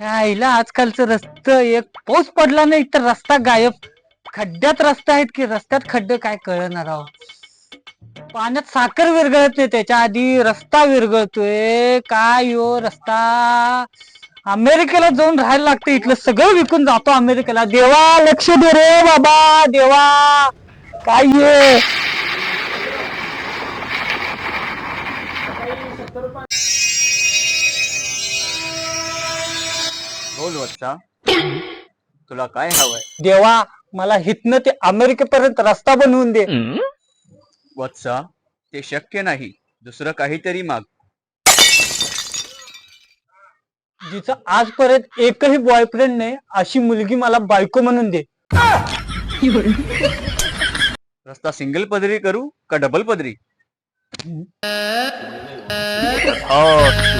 आईला आजकालचं रस्त एक पाऊस पडला नाही तर रस्ता गायब. खड्ड्यात रस्ता आहेत की रस्त्यात खड्डे काय कळणार राव पाण्यात साखर विरघळत नाही त्याच्या आधी रस्ता विरघळतोय. काय यो रस्ता? अमेरिकेला जाऊन राहायला लागतं इथलं सगळं विकून जातो अमेरिकेला. देवा लक्ष दे रे बाबा देवा. काय ये बोल वत्सा. तुला काय हवंय? देवा मला हितनं ते अमेरिकेपर्यंत रस्ता बनवून दे. वत्सा ते शक्य नाही. दुसरं काहीतरी माग. जिचं आजपर्यंत एकही बॉयफ्रेंड नाही अशी मुलगी मला बायको म्हणून दे. रस्ता सिंगल पदरी करू का डबल पदरी? हो.